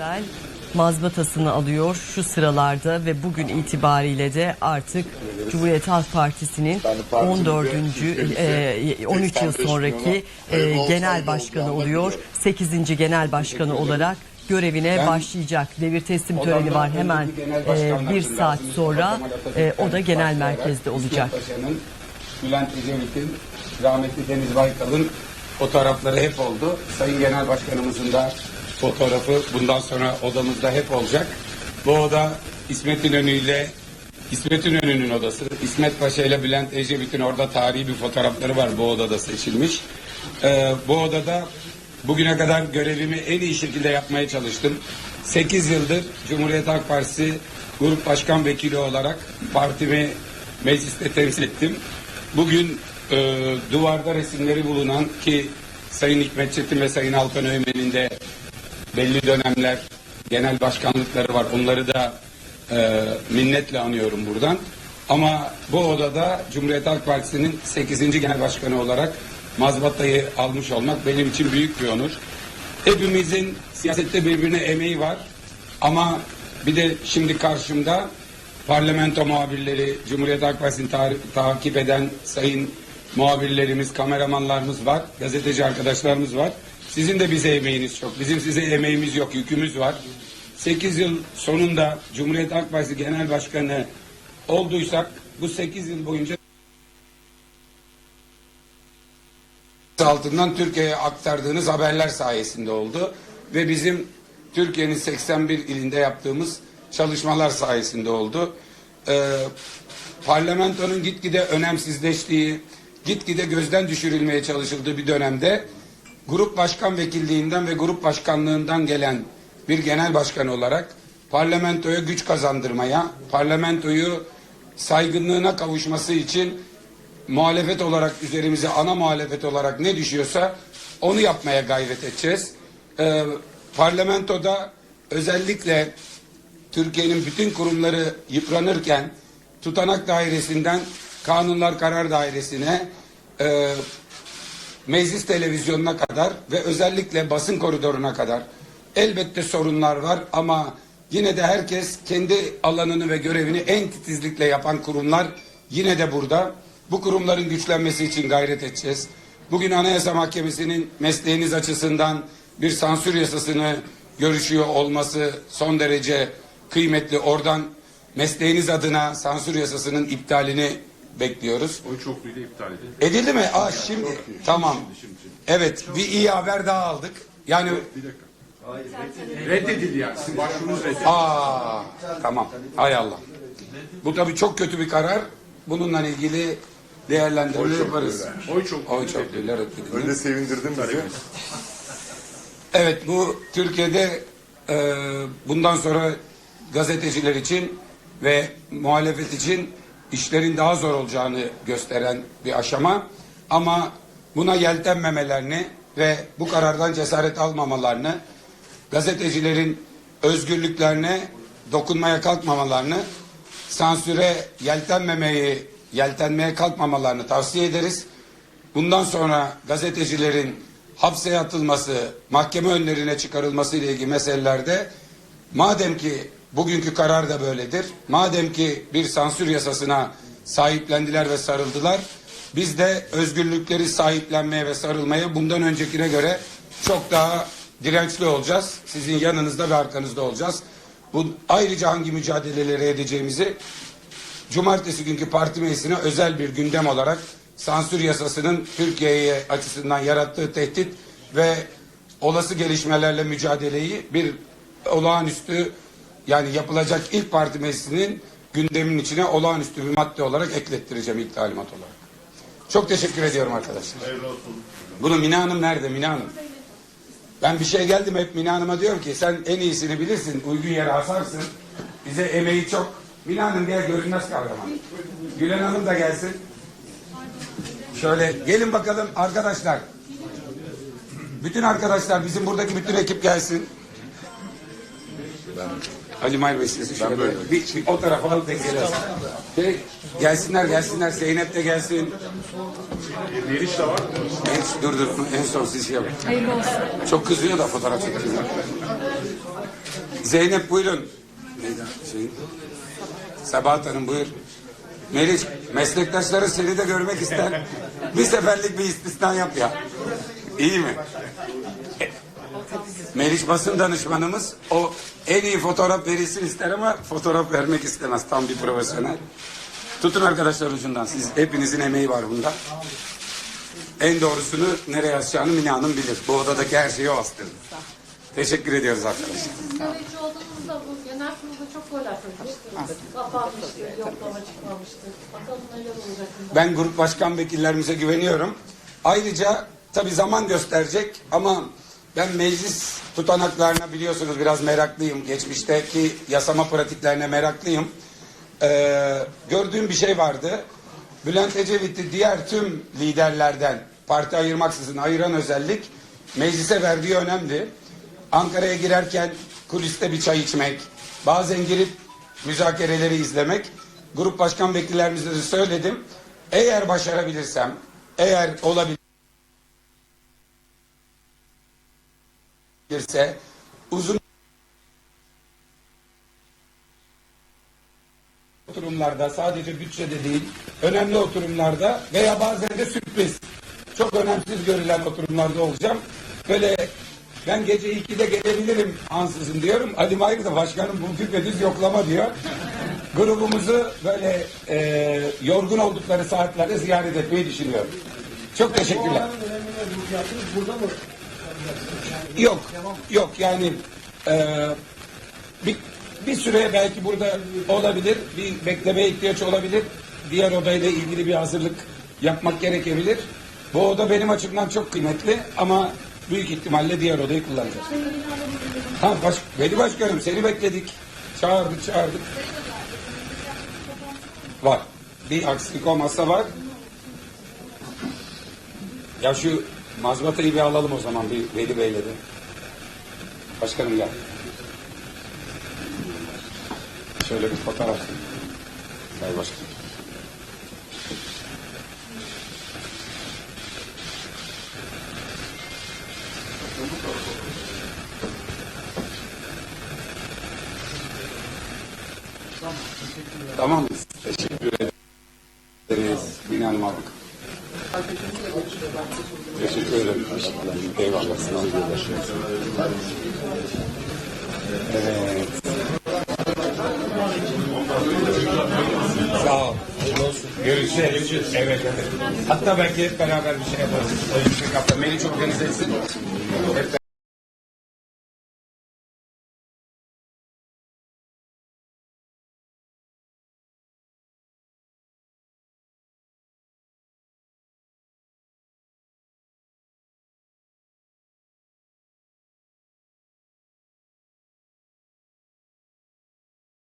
Yüksel mazbatasını alıyor şu sıralarda ve bugün itibariyle de artık Cumhuriyet Halk Partisi'nin 14. e, 13 yıl sonraki e, genel başkanı oluyor. 8. genel başkanı olarak görevine başlayacak. Devir teslim töreni var hemen e, bir saat sonra e, o da genel merkezde olacak. Bülent Ecevit'in, rahmetli Deniz Baykal'ın fotoğrafları hep oldu. Sayın Genel Başkanımızın da fotoğrafı bundan sonra odamızda hep olacak. Bu oda İsmet İnönü ile İsmet İnönü'nün odası. İsmet Paşa ile Bülent Ecevit'in orada tarihi bir fotoğrafları var bu odada seçilmiş. Ee, bu odada bugüne kadar görevimi en iyi şekilde yapmaya çalıştım. 8 yıldır Cumhuriyet Halk Partisi Grup Başkan Vekili olarak partimi mecliste temsil ettim. Bugün e, duvarda resimleri bulunan ki Sayın Hikmet Çetin ve Sayın Alkan Öğmen'in de belli dönemler genel başkanlıkları var. Onları da e, minnetle anıyorum buradan. Ama bu odada Cumhuriyet Halk Partisi'nin 8. genel başkanı olarak mazbatayı almış olmak benim için büyük bir onur. Hepimizin siyasette birbirine emeği var. Ama bir de şimdi karşımda parlamento muhabirleri, Cumhuriyet Halk Partisi'ni ta- takip eden sayın muhabirlerimiz, kameramanlarımız var, gazeteci arkadaşlarımız var. Sizin de bize emeğiniz çok. Bizim size emeğimiz yok, yükümüz var. 8 yıl sonunda Cumhuriyet Halk Partisi Genel Başkanı olduysak bu 8 yıl boyunca altından Türkiye'ye aktardığınız haberler sayesinde oldu ve bizim Türkiye'nin 81 ilinde yaptığımız çalışmalar sayesinde oldu. Ee, parlamentonun gitgide önemsizleştiği, gitgide gözden düşürülmeye çalışıldığı bir dönemde grup başkan vekilliğinden ve grup başkanlığından gelen bir genel başkan olarak parlamentoya güç kazandırmaya, parlamentoyu saygınlığına kavuşması için muhalefet olarak üzerimize ana muhalefet olarak ne düşüyorsa onu yapmaya gayret edeceğiz. Ee, parlamentoda özellikle Türkiye'nin bütün kurumları yıpranırken tutanak dairesinden kanunlar karar dairesine e, meclis televizyonuna kadar ve özellikle basın koridoruna kadar elbette sorunlar var ama yine de herkes kendi alanını ve görevini en titizlikle yapan kurumlar yine de burada. Bu kurumların güçlenmesi için gayret edeceğiz. Bugün Anayasa Mahkemesi'nin mesleğiniz açısından bir sansür yasasını görüşüyor olması son derece kıymetli. Oradan mesleğiniz adına sansür yasasının iptalini bekliyoruz. Oy çokluğuyla iptal edildi. Edildi mi? Aa şimdi tamam. Evet bir iyi haber daha aldık. Yani Bir dakika. Reddedildi yani. Sizin başvurunuz reddedildi. aa tamam. Hay Allah. Bu tabii çok kötü bir karar. Bununla ilgili değerlendirme yaparız. Oy çokluğuyla Oy çok reddedildi. reddedildi. Öyle sevindirdin bizi. Evet bu Türkiye'de e, bundan sonra gazeteciler için ve muhalefet için işlerin daha zor olacağını gösteren bir aşama. Ama buna yeltenmemelerini ve bu karardan cesaret almamalarını, gazetecilerin özgürlüklerine dokunmaya kalkmamalarını, sansüre yeltenmemeyi, yeltenmeye kalkmamalarını tavsiye ederiz. Bundan sonra gazetecilerin hapse atılması, mahkeme önlerine çıkarılması ile ilgili meselelerde madem ki bugünkü karar da böyledir, madem ki bir sansür yasasına sahiplendiler ve sarıldılar, biz de özgürlükleri sahiplenmeye ve sarılmaya bundan öncekine göre çok daha dirençli olacağız. Sizin yanınızda ve arkanızda olacağız. Bu ayrıca hangi mücadeleleri edeceğimizi Cumartesi günkü parti meclisine özel bir gündem olarak sansür yasasının Türkiye'ye açısından yarattığı tehdit ve olası gelişmelerle mücadeleyi bir olağanüstü yani yapılacak ilk parti meclisinin gündemin içine olağanüstü bir madde olarak eklettireceğim ilk talimat olarak. Çok teşekkür ediyorum arkadaşlar. Bunu Mina Hanım nerede Mina Hanım? Ben bir şey geldim hep Mina Hanım'a diyorum ki sen en iyisini bilirsin, uygun yere asarsın. Bize emeği çok. Mina Hanım gel görünmez kahraman. Gülen Hanım da gelsin. Şöyle gelin bakalım arkadaşlar. Bütün arkadaşlar bizim buradaki bütün ekip gelsin. Ali Mahir Bey sizi şöyle bir, bir o tarafa alıp gelirsin. Şey, gelsinler gelsinler Zeynep de gelsin. Meriç de var. En, dur dur en son siz şey yapın. Çok kızıyor da fotoğraf çektiğinde. Zeynep buyurun. Neydi? Şey, Sabahat Hanım buyur. Meriç meslektaşları seni de görmek ister. Bir seferlik bir istisna yap ya. İyi mi? Meriç basın danışmanımız o en iyi fotoğraf verilsin ister ama fotoğraf vermek istemez. Tam bir profesyonel. Tutun arkadaşlar ucundan. Siz hepinizin emeği var bunda. En doğrusunu nereye yazacağını Mine Hanım bilir. Bu odadaki her şeyi o astırdı. Teşekkür ediyoruz arkadaşlar. Nöbetçi olduğunuzda bu genel kurulda çok gol atılmıştı. Kapanmıştı, yoklama çıkmamıştı. Bakalım neler olacak. Ben grup başkan vekillerimize güveniyorum. Ayrıca tabii zaman gösterecek ama ben meclis tutanaklarına biliyorsunuz biraz meraklıyım. Geçmişteki yasama pratiklerine meraklıyım. Ee, gördüğüm bir şey vardı. Bülent Ecevit'i diğer tüm liderlerden parti ayırmaksızın ayıran özellik meclise verdiği önemli. Ankara'ya girerken kuliste bir çay içmek, bazen girip müzakereleri izlemek. Grup başkan vekillerimize de söyledim. Eğer başarabilirsem, eğer olabilirse uzun oturumlarda sadece bütçede değil, önemli oturumlarda veya bazen de sürpriz, çok önemsiz görülen oturumlarda olacağım. Böyle ben gece 2'de gelebilirim ansızın diyorum. Ali Mahir de başkanım bu düpedüz yoklama diyor. Grubumuzu böyle e, yorgun oldukları saatlerde ziyaret etmeyi düşünüyorum. Çok teşekkürler. Yok, yok yani e, bir, bir süre belki burada olabilir, bir beklemeye ihtiyaç olabilir. Diğer odayla ilgili bir hazırlık yapmak gerekebilir. Bu oda benim açımdan çok kıymetli ama büyük ihtimalle diğer odayı kullanacağız. Ha, baş, Veli Başkanım seni bekledik. Çağırdık, çağırdık. Var. Bir aksilik olmazsa var. Ya şu mazbatayı bir alalım o zaman bir Veli Bey'le de. Başkanım gel. Şöyle bir fotoğraf. Sayın Başkanım. Tamam? Teşekkür ederiz. Mine Hanım aldık. Teşekkür ederim. Eyvallah. Sağ olun. Evet. Sağ ol. Görüşürüz. Evet, evet. Hatta belki hep beraber bir şey yaparız. Bir şey kapta. Melih çok deniz etsin. Hep